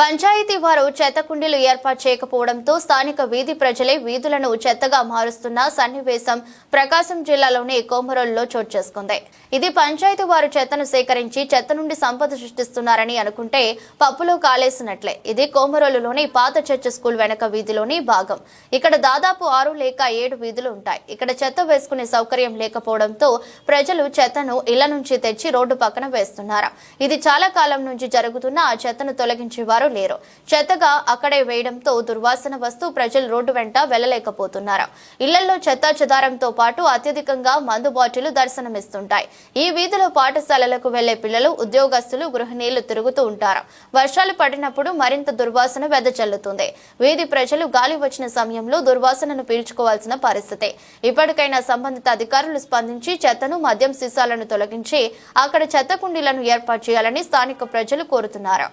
పంచాయతీ వారు చెత్త కుండీలు ఏర్పాటు చేయకపోవడంతో స్థానిక వీధి ప్రజలే వీధులను చెత్తగా మారుస్తున్న సన్నివేశం ప్రకాశం జిల్లాలోని కోమరోల్లో చోటు చేసుకుంది. ఇది పంచాయతీ వారు చెత్తను సేకరించి చెత్త నుండి సంపద సృష్టిస్తున్నారని అనుకుంటే పప్పులో కాలేసినట్లే. ఇది కోమరోలులోని పాత చర్చ్ స్కూల్ వెనక వీధిలోని భాగం. ఇక్కడ దాదాపు ఆరు లేక ఏడు వీధులు ఉంటాయి. ఇక్కడ చెత్త వేసుకునే సౌకర్యం లేకపోవడంతో ప్రజలు చెత్తను ఇళ్ళ నుంచి తెచ్చి రోడ్డు పక్కన వేస్తున్నారు. ఇది చాలా కాలం నుంచి జరుగుతున్న ఆ చెత్తను తొలగించే వారు లేరు. చెత్తగా అక్కడే వేయడంతో దుర్వాసన వస్తూ ప్రజలు రోడ్డు వెంట వెళ్ళలేకపోతున్నారు ఇళ్ళలో చెత్త చెదారంతో పాటు అత్యధికంగా మందు బాటిలు దర్శనమిస్తుంటాయి. ఈ వీధిలో పాఠశాలలకు వెళ్ళే పిల్లలు ఉద్యోగస్తులు గృహిణీలు తిరుగుతూ ఉంటారు. వర్షాలు పడినప్పుడు మరింత దుర్వాసన వెదజల్లుతుంది. వీధి ప్రజలు గాలి వచ్చిన సమయంలో దుర్వాసనను పీల్చుకోవాల్సిన పరిస్థితి. ఇప్పటికైనా సంబంధిత అధికారులు స్పందించి చెత్తను మద్యం సీసాలను తొలగించి అక్కడ చెత్త కుండీలను ఏర్పాటు చేయాలని స్థానిక ప్రజలు కోరుతున్నారు.